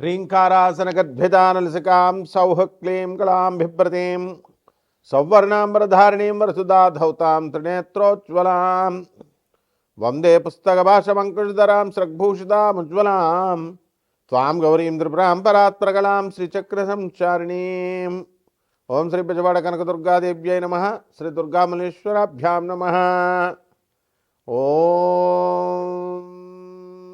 ह्रीङ्कारासनगद्भिदानलसिकां सौः क्लीं कलां बिभ्रतीं, सौवर्णाम्बरधारिणीं वरसुधा धौतां त्रिनेत्रोज्ज्वलां, वंदे पुस्तकभाषमङ्कुशधरां सृग्भूषितामुज्ज्वलां त्वां गौरीं त्रिपुरां परात्प्रगलां श्रीचक्रसंचारिणीम्। ॐ श्रीपचवाडकनकदुर्गादेव्यै नमः श्रीदुर्गामलेश्वराभ्यां नमः। ॐ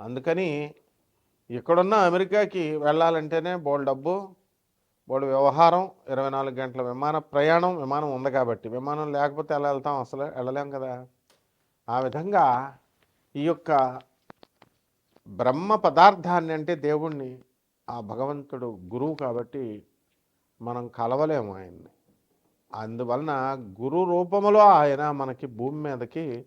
అందుకని ఇక్కడున్న అమెరికాకి వెళ్ళాలంటేనే బోల్ డబ్బు బోల్ వ్యవహారం ఇరవై నాలుగు గంటల విమాన ప్రయాణం విమానం ఉంది కాబట్టి. విమానం లేకపోతే ఎలా వెళ్తాం? అసలు వెళ్ళలేం కదా. ఆ విధంగా ఈ యొక్క బ్రహ్మ పదార్థాన్ని అంటే దేవుణ్ణి ఆ భగవంతుడు గురువు కాబట్టి మనం కలవలేము ఆయన్ని. అందువలన గురు రూపములో ఆయన మనకి భూమి మీదకి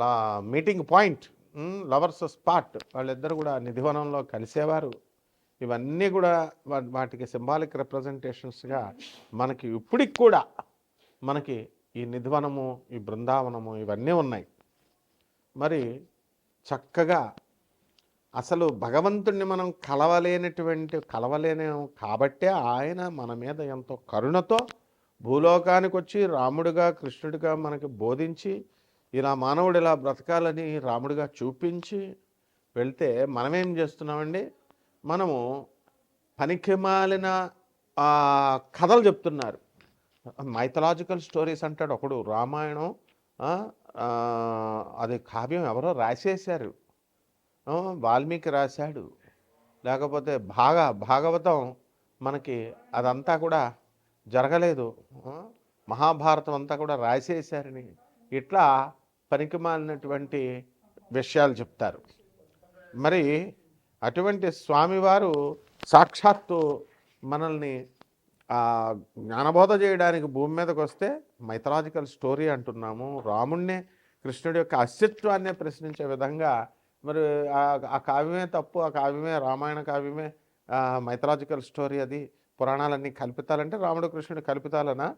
లా మీటింగ్ పాయింట్ లవర్స్ స్పాట్ వాళ్ళిద్దరు కూడా నిధివనంలో కలిసేవారు. ఇవన్నీ కూడా వాటికి సింబాలిక్ రిప్రజెంటేషన్స్గా మనకి ఇప్పటికి కూడా మనకి ఈ నిధివనము ఈ బృందావనము ఇవన్నీ ఉన్నాయి. మరి చక్కగా అసలు భగవంతుణ్ణి మనం కలవలేనటువంటి కలవలేనేం కాబట్టే ఆయన మన మీద ఎంతో కరుణతో భూలోకానికి వచ్చి రాముడిగా కృష్ణుడిగా మనకి బోధించి ఇలా మానవుడు ఇలా బ్రతకాలని రాముడిగా చూపించి వెళ్తే మనమేం చేస్తున్నామండి? మనము పనికిమాలిన కథలు చెప్తున్నారు. మైథలాజికల్ స్టోరీస్ అంటాడు ఒకడు రామాయణం అది కావ్యం ఎవరో రాసేశారు. వాల్మీకి రాశాడు. లేకపోతే బాగా భాగవతం మనకి అదంతా కూడా జరగలేదు. మహాభారతం అంతా కూడా రాసేశారని. ఇట్లా పనికిమాలినటువంటి విషయాలు చెప్తారు. మరి అటువంటి స్వామివారు సాక్షాత్తు మనల్ని జ్ఞానబోధ చేయడానికి భూమి మీదకి వస్తే మైథలాజికల్ స్టోరీ అంటున్నాము. రాముణ్ణే కృష్ణుడి యొక్క అస్తిత్వాన్నే ప్రశ్నించే విధంగా మరి ఆ- కావ్యమే తప్పు ఆ కావ్యమే రామాయణ కావ్యమే మైథలాజికల్ స్టోరీ అది. పురాణాలన్నీ కల్పితాలంటే రాముడు కృష్ణుడు కల్పితాలనా?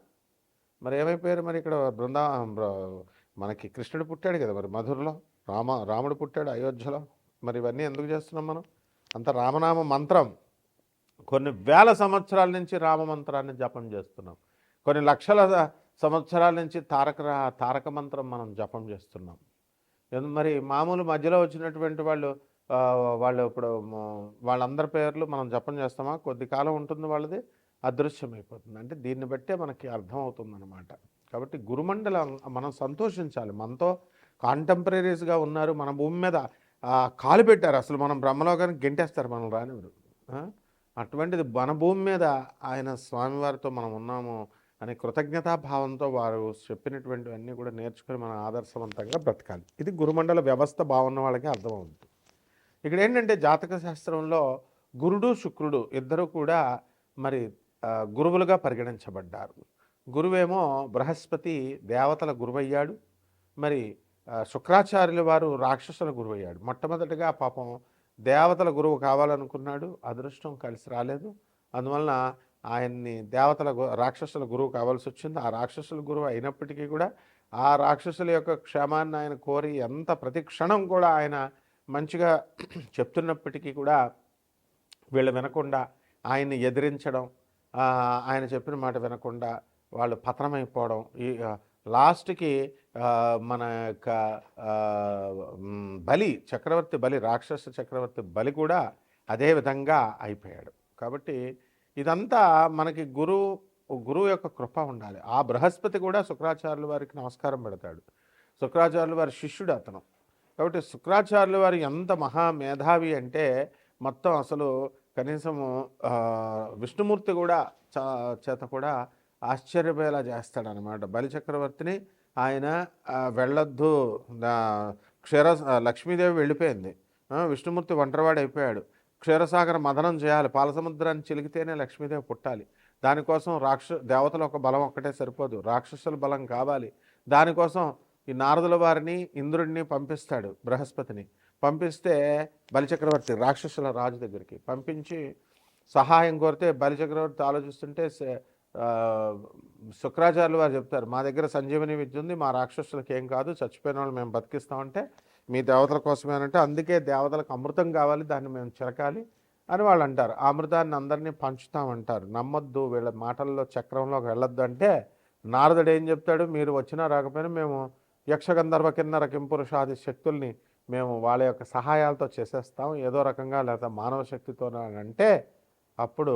మరి ఏమైపోయారు మరి ఇక్కడ బృందా బ్ర- మనకి కృష్ణుడు పుట్టాడు కదా మరి మధురలో? రామ రాముడు పుట్టాడు అయోధ్యలో. మరి ఇవన్నీ ఎందుకు చేస్తున్నాం మనం? అంత రామనామ మంత్రం. కొన్ని వేల సంవత్సరాల నుంచి రామ మంత్రాన్ని జపం చేస్తున్నాం. కొన్ని లక్షల సంవత్సరాల నుంచి తారక రా- తారక మంత్రం మనం జపం చేస్తున్నాం. ఎందు- మరి మామూలు మధ్యలో వచ్చినటువంటి వాళ్ళు వాళ్ళు ఇప్పుడు వాళ్ళందరి పేర్లు మనం జపం చేస్తామా? కొద్ది కాలం ఉంటుంది వాళ్ళది. అదృశ్యమైపోతుంది. అంటే దీన్ని బట్టే మనకి అర్థమవుతుందన్నమాట. కాబట్టి గురుమండలం మనం సంతోషించాలి. మనతో కాంటెంపరీస్గా ఉన్నారు. మన భూమి మీద కాలు పెట్టారు. అసలు మనం బ్రహ్మలోకానికి గెంటేస్తారు మనం రానివారు అటువంటిది మన భూమి మీద ఆయన స్వామివారితో మనం ఉన్నాము అనే కృతజ్ఞతాభావంతో వారు చెప్పినటువంటివన్నీ కూడా నేర్చుకొని మన ఆదర్శవంతంగా బ్రతకాలి. ఇది గురుమండల వ్యవస్థ బాగున్న వాళ్ళకి అర్థమవుతుంది. ఇక్కడ ఏంటంటే జాతక శాస్త్రంలో గురుడు శుక్రుడు ఇద్దరు కూడా మరి గురువులుగా పరిగణించబడ్డారు. గురువేమో బృహస్పతి దేవతల గురువయ్యాడు. మరి శుక్రాచార్యుల వారు రాక్షసుల గురువయ్యాడు. మొట్టమొదటిగా పాపం దేవతల గురువు కావాలనుకున్నాడు. అదృష్టం కలిసి రాలేదు. అందువలన ఆయన్ని దేవతల గు- రాక్షసుల గురువు కావాల్సి వచ్చింది. ఆ రాక్షసుల గురువు అయినప్పటికీ కూడా ఆ రాక్షసుల యొక్క క్షేమాన్ని ఆయన కోరి ఎంత ప్రతి క్షణం కూడా ఆయన మంచిగా చెప్తున్నప్పటికీ కూడా వీళ్ళు వినకుండా ఆయన్ని ఎదిరించడం ఆయన చెప్పిన మాట వినకుండా వాళ్ళు పతనమైపోవడం ఈ లాస్ట్కి మన యొక్క బలి చక్రవర్తి బలి రాక్షస చక్రవర్తి బలి కూడా అదే విధంగా అయిపోయాడు. కాబట్టి ఇదంతా మనకి గురువు గురువు యొక్క కృప ఉండాలి. ఆ బృహస్పతి కూడా శుక్రాచార్యుల వారికి నమస్కారం పెడతాడు. శుక్రాచార్యుల వారి శిష్యుడు అతను. కాబట్టి శుక్రాచార్యుల వారు ఎంత మహా మేధావి అంటే మొత్తం అసలు కనీసము విష్ణుమూర్తి కూడా చా- చేత కూడా ఆశ్చర్యపోయేలా చేస్తాడనమాట. బలిచక్రవర్తిని ఆయన వెళ్ళొద్దు. క్షీర లక్ష్మీదేవి వెళ్ళిపోయింది. విష్ణుమూర్తి ఒంటరివాడు అయిపోయాడు క్షీరసాగర మదనం చేయాలి. పాలసముద్రాన్ని చిలికితేనే లక్ష్మీదేవి పుట్టాలి. దానికోసం రాక్ష దేవతల ఒక బలం ఒక్కటే సరిపోదు. రాక్షసుల బలం కావాలి. దానికోసం ఈ నారదుల వారిని ఇంద్రుడిని పంపిస్తాడు బృహస్పతిని. పంపిస్తే బలిచక్రవర్తి రాక్షసుల రాజు దగ్గరికి పంపించి సహాయం కోరితే బలిచక్రవర్తి ఆలోచిస్తుంటే శుక్రాచార్యులు వారు చెప్తారు మా దగ్గర సంజీవని విద్య ఉంది మా రాక్షసులకు ఏం కాదు చచ్చిపోయిన వాళ్ళు మేము బతికిస్తామంటే మీ దేవతల కోసమేనంటే అందుకే దేవతలకు అమృతం కావాలి దాన్ని మేము చిరకాలి అని వాళ్ళు అంటారు. ఆ అమృతాన్ని అందరినీ పంచుతామంటారు. నమ్మొద్దు వీళ్ళ మాటల్లో చక్రంలోకి వెళ్ళొద్దు అంటే నారదుడు ఏం చెప్తాడు మీరు వచ్చినా రాకపోయినా మేము యక్షగంధర్వ కిన్నర కింపురుషాది శక్తుల్ని మేము వాళ్ళ యొక్క సహాయాలతో చేసేస్తాం ఏదో రకంగా లేదా మానవ శక్తితో అంటే అప్పుడు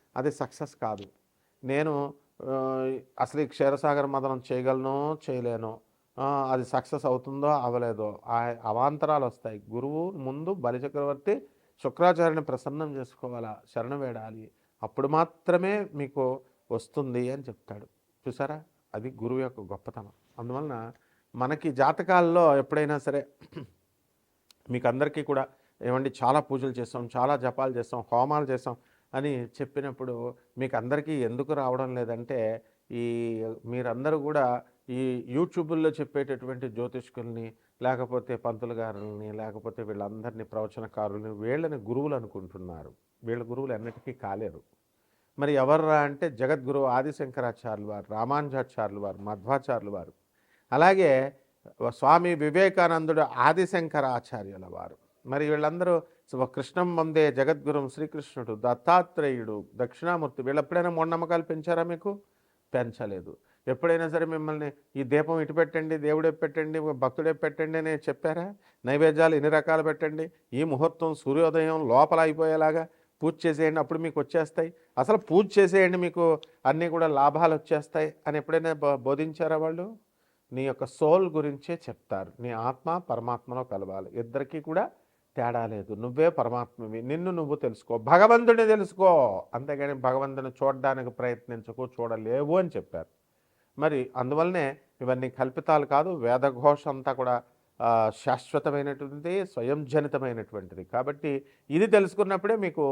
అది సక్సెస్ కాదు. నేను అసలు ఈ క్షీరసాగర మదనం చేయగలను చేయలేను అది సక్సెస్ అవుతుందో అవ్వలేదో ఆ అవాంతరాలు వస్తాయి. గురువు ముందు బలిచక్రవర్తి శుక్రాచార్యుని ప్రసన్నం చేసుకోవాలా? శరణ వేడాలి. అప్పుడు మాత్రమే మీకు వస్తుంది అని చెప్తాడు. చూసారా? అది గురువు యొక్క గొప్పతనం. అందువలన మనకి జాతకాల్లో ఎప్పుడైనా సరే మీకు అందరికీ కూడా ఏమండి చాలా పూజలు చేస్తాం చాలా జపాలు చేస్తాం హోమాలు చేస్తాం. అని చెప్పినప్పుడు మీకు అందరికీ ఎందుకు రావడం లేదంటే ఈ మీరందరూ కూడా ఈ యూట్యూబుల్లో చెప్పేటటువంటి జ్యోతిష్కుల్ని లేకపోతే పంతులు గారుల్ని లేకపోతే వీళ్ళందరినీ ప్రవచనకారుల్ని వీళ్ళని గురువులు అనుకుంటున్నారు. వీళ్ళ గురువులు ఎన్నటికీ కాలేరు. మరి ఎవర్రా అంటే జగద్గురువు ఆదిశంకరాచార్యులు వారు రామానుజాచార్యులు వారు మధ్వాచార్యులు వారు. అలాగే స్వామి వివేకానందుడు ఆదిశంకరాచార్యుల వారు. మరి వీళ్ళందరూ కృష్ణం వందే జగద్గురం శ్రీకృష్ణుడు దత్తాత్రేయుడు దక్షిణామూర్తి. వీళ్ళు ఎప్పుడైనా మూఢనమ్మకాలు పెంచారా మీకు? పెంచలేదు. ఎప్పుడైనా సరే మిమ్మల్ని ఈ దీపం ఇటు పెట్టండి దేవుడే పెట్టండి భక్తుడే పెట్టండి అని చెప్పారా? నైవేద్యాలు ఎన్ని రకాలు పెట్టండి? ఈ ముహూర్తం సూర్యోదయం లోపల అయిపోయేలాగా పూజ చేసేయండి అప్పుడు మీకు వచ్చేస్తాయి. అసలు పూజ చేసేయండి మీకు అన్నీ కూడా లాభాలు వచ్చేస్తాయి అని ఎప్పుడైనా బో- బోధించారా వాళ్ళు? నీ యొక్క సోల్ గురించే చెప్తారు. నీ ఆత్మ పరమాత్మలో కలవాలి. ఇద్దరికీ కూడా తేడా లేదు. నువ్వే పరమాత్మవి. నిన్ను నువ్వు తెలుసుకో. భగవంతుడిని తెలుసుకో. అంతేగాని భగవంతుని చూడడానికి ప్రయత్నించకు చూడలేవు అని చెప్పారు. మరి అందువల్లనే ఇవన్నీ కల్పితాలు కాదు వేదఘోష అంతా కూడా శాశ్వతమైనటువంటిది స్వయం జనితమైనటువంటిది కాబట్టి ఇది తెలుసుకున్నప్పుడే మీకు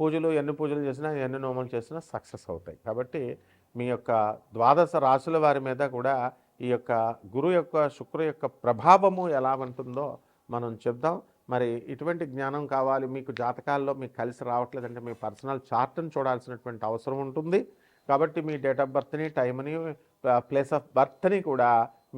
పూజలు ఎన్ని పూజలు చేసినా ఎన్ని నోములు చేసినా సక్సెస్ అవుతాయి. కాబట్టి మీ యొక్క ద్వాదశ రాశుల వారి మీద కూడా ఈ యొక్క గురు యొక్క శుక్రు యొక్క ప్రభావము ఎలా ఉంటుందో మనం చెప్దాం. మరి ఇటువంటి జ్ఞానం కావాలి మీకు జాతకాల్లో మీకు కలిసి రావట్లేదంటే మీ పర్సనల్ చార్ట్ని చూడాల్సినటువంటి అవసరం ఉంటుంది. కాబట్టి మీ డేట్ ఆఫ్ బర్త్ని టైంని ప్లేస్ ఆఫ్ బర్త్ని కూడా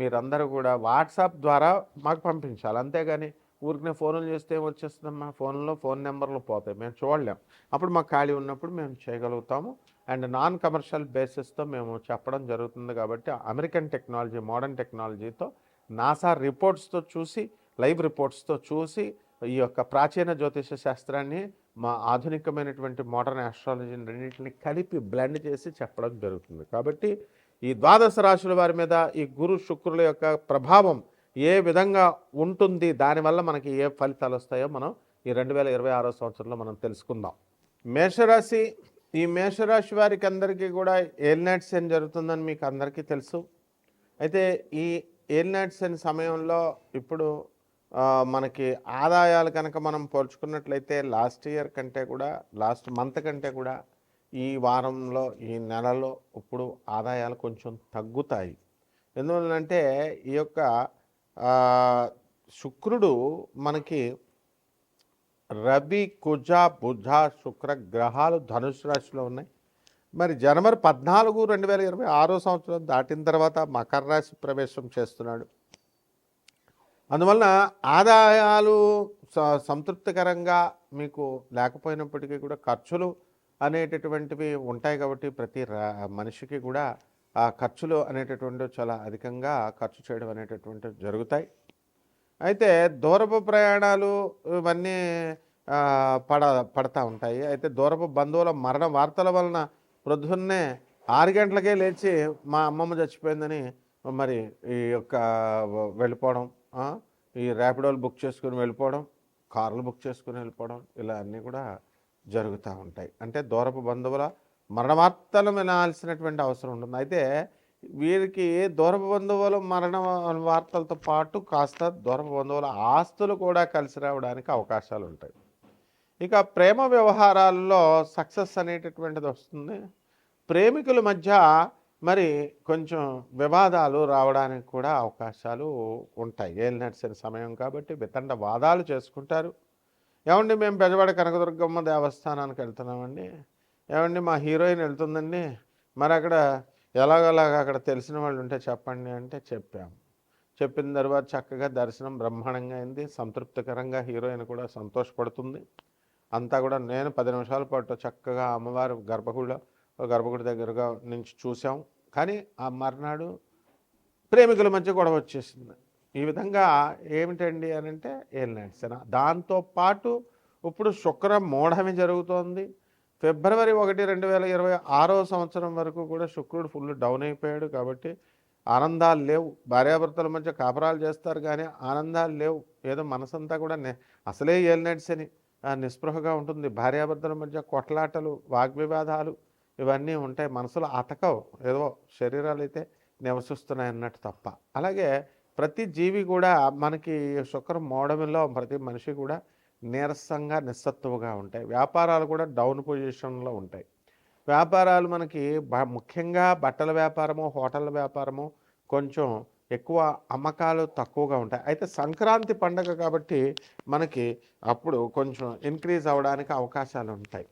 మీరందరూ కూడా వాట్సాప్ ద్వారా మాకు పంపించాలి. అంతేగాని ఊరికనే ఫోన్లు చేస్తే వచ్చేస్తుందమ్మా ఫోన్లో ఫోన్ నెంబర్లు పోతాయి. మేము చూడలేం. అప్పుడు మాకు ఖాళీ ఉన్నప్పుడు మేము చేయగలుగుతాము. అండ్ నాన్ కమర్షియల్ బేసిస్తో మేము చెప్పడం జరుగుతుంది కాబట్టి అమెరికన్ టెక్నాలజీ మోడర్న్ టెక్నాలజీతో నాసా రిపోర్ట్స్తో చూసి లైవ్ రిపోర్ట్స్తో చూసి ఈ యొక్క ప్రాచీన జ్యోతిష శాస్త్రాన్ని మా ఆధునికమైనటువంటి మోడర్న్ ఆస్ట్రాలజీని రెండింటిని కలిపి బ్లెండ్ చేసి చెప్పడం జరుగుతుంది. కాబట్టి ఈ ద్వాదశ రాశుల వారి మీద ఈ గురు శుక్రుల యొక్క ప్రభావం ఏ విధంగా ఉంటుంది దానివల్ల మనకి ఏ ఫలితాలు వస్తాయో మనం ఈ రెండు వేల ఇరవై ఆరో సంవత్సరంలో మనం తెలుసుకుందాం. మేషరాశి ఈ మేషరాశి వారికి అందరికీ కూడా ఏల్నాట్ సెన్ జరుగుతుందని మీకు అందరికీ తెలుసు. అయితే ఈ ఏల్నాట్ సెన్ సమయంలో ఇప్పుడు మనకి ఆదాయాలు కనుక మనం పోల్చుకున్నట్లయితే లాస్ట్ ఇయర్ కంటే కూడా లాస్ట్ మంత్ కంటే కూడా ఈ వారంలో ఈ నెలలో ఇప్పుడు ఆదాయాలు కొంచెం తగ్గుతాయి. ఎందువల్లంటే ఈ యొక్క శుక్రుడు మనకి రవి కుజ బుధ శుక్ర గ్రహాలు ధనుసు రాశిలో ఉన్నాయి. మరి జనవరి పద్నాలుగు రెండు వేల ఇరవై ఆరో సంవత్సరం దాటిన తర్వాత మకర రాశి ప్రవేశం చేస్తున్నాడు. అందువలన ఆదాయాలు స- సంతృప్తికరంగా మీకు లేకపోయినప్పటికీ కూడా ఖర్చులు అనేటటువంటివి ఉంటాయి కాబట్టి ప్రతి రా- మనిషికి కూడా ఆ ఖర్చులు అనేటటువంటివి చాలా అధికంగా ఖర్చు చేయడం అనేటటువంటివి జరుగుతాయి. అయితే దూరపు ప్రయాణాలు ఇవన్నీ పడ పడతా ఉంటాయి. అయితే దూరపు బంధువుల మరణ వార్తల వలన ప్రొద్దున్నే ఆరు గంటలకే లేచి మా అమ్మమ్మ చచ్చిపోయిందని మరి ఈ యొక్క వెళ్ళిపోవడం ఈ ర్యాపిడోలు బుక్ చేసుకుని వెళ్ళిపోవడం కార్లు బుక్ చేసుకుని వెళ్ళిపోవడం ఇలా అన్నీ కూడా జరుగుతూ ఉంటాయి. అంటే దూరపు బంధువుల మరణవార్తలు వినాల్సినటువంటి అవసరం ఉంటుంది. అయితే వీరికి దూరపు బంధువుల మరణ వార్తలతో పాటు కాస్త దూరపు బంధువుల ఆస్తులు కూడా కలిసి రావడానికి అవకాశాలు ఉంటాయి. ఇక ప్రేమ వ్యవహారాల్లో సక్సెస్ అనేటటువంటిది వస్తుంది. ప్రేమికుల మధ్య మరి కొంచెం వివాదాలు రావడానికి కూడా అవకాశాలు ఉంటాయి. ఏళ్ళు నడిచిన సమయం కాబట్టి వితండ వాదాలు చేసుకుంటారు. ఏమండి మేము పెద్దవాడ కనకదుర్గమ్మ దేవస్థానానికి వెళ్తున్నామండి. ఏమండి మా హీరోయిన్ వెళ్తుందండి. మరి అక్కడ ఎలాగోలాగ అక్కడ తెలిసిన వాళ్ళు ఉంటే చెప్పండి అంటే చెప్పాము చెప్పిన తర్వాత చక్కగా దర్శనం బ్రహ్మాండంగా అయింది. సంతృప్తికరంగా హీరోయిన్ కూడా సంతోషపడుతుంది. అంతా కూడా నేను పది నిమిషాల పాటు చక్కగా అమ్మవారు గర్భగుడిలో గర్భగుడి దగ్గరగా నుంచి చూసాం. కానీ ఆ మర్నాడు ప్రేమికుల మధ్య గొడవ వచ్చేసింది. ఈ విధంగా ఏమిటండి అని అంటే ఏలినాడ్సన దాంతో పాటు ఇప్పుడు శుక్ర మూఢమి జరుగుతోంది. ఫిబ్రవరి ఒకటి రెండు వేల ఇరవై ఆరో సంవత్సరం వరకు కూడా శుక్రుడు ఫుల్ డౌన్ అయిపోయాడు కాబట్టి ఆనందాలు లేవు. భార్యాభర్తల మధ్య కాపరాలు చేస్తారు కానీ ఆనందాలు లేవు. ఏదో మనసంతా కూడా నే- అసలే అని నిస్పృహగా ఉంటుంది. భార్యాభర్తల మధ్య కొట్లాటలు వాగ్వివాదాలు ఇవన్నీ ఉంటాయి. మనసులో అతకవు. ఏదో శరీరాలు అయితే నివసిస్తున్నాయి అన్నట్టు తప్ప. అలాగే ప్రతి జీవి కూడా మనకి శుక్రం మోడమిలో ప్రతి మనిషి కూడా నీరసంగా నిస్సత్తువుగా ఉంటాయి. వ్యాపారాలు కూడా డౌన్ పొజిషన్లో ఉంటాయి. వ్యాపారాలు మనకి ముఖ్యంగా బట్టల వ్యాపారము హోటళ్ళ వ్యాపారము కొంచెం ఎక్కువ అమ్మకాలు తక్కువగా ఉంటాయి. అయితే సంక్రాంతి పండగ కాబట్టి మనకి అప్పుడు కొంచెం ఇంక్రీజ్ అవ్వడానికి అవకాశాలు ఉంటాయి.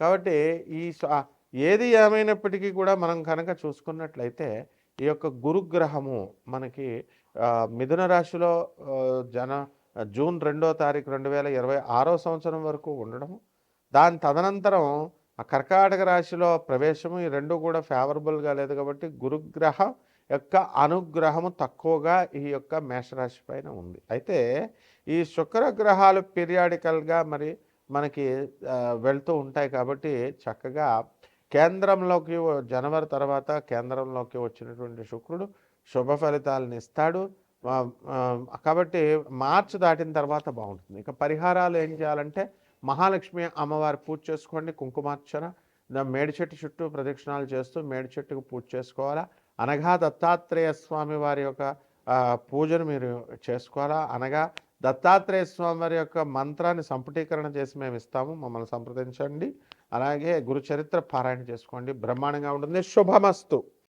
కాబట్టి ఈ స- ఏది ఏమైనప్పటికీ కూడా మనం కనుక చూసుకున్నట్లయితే ఈ యొక్క గురుగ్రహము మనకి మిథున రాశిలో జన జూన్ రెండో తారీఖు రెండు వేల ఇరవై ఆరో సంవత్సరం వరకు ఉండడము. దాని తదనంతరం కర్కాటక రాశిలో ప్రవేశము ఈ రెండు కూడా ఫేవరబుల్గా లేదు కాబట్టి గురుగ్రహ యొక్క అనుగ్రహము తక్కువగా ఈ యొక్క మేషరాశి పైన ఉంది. అయితే ఈ శుక్ర గ్రహాలు పీరియాడికల్గా మరి మనకి వెళ్తూ ఉంటాయి కాబట్టి చక్కగా కేంద్రంలోకి జనవరి తర్వాత కేంద్రంలోకి వచ్చినటువంటి శుక్రుడు శుభ ఫలితాలను ఇస్తాడు. కాబట్టి మార్చి దాటిన తర్వాత బాగుంటుంది. ఇక పరిహారాలు ఏం చేయాలంటే మహాలక్ష్మి అమ్మవారి పూజ చేసుకోండి కుంకుమార్చన మేడి చెట్టు చుట్టూ ప్రదక్షిణాలు చేస్తూ మేడి చెట్టుకు పూజ చేసుకోవాలా? అనగా దత్తాత్రేయ స్వామి వారి యొక్క పూజను మీరు చేసుకోవాలా? అనగా దత్తాత్రేయ స్వామి వారి యొక్క మంత్రాన్ని సంపుటీకరణ చేసి మేము ఇస్తాము. మమ్మల్ని సంప్రదించండి. అలాగే గురు చరిత్ర పారాయణ చేసుకోండి. బ్రహ్మాండంగా ఉంటుంది. శుభమస్తు.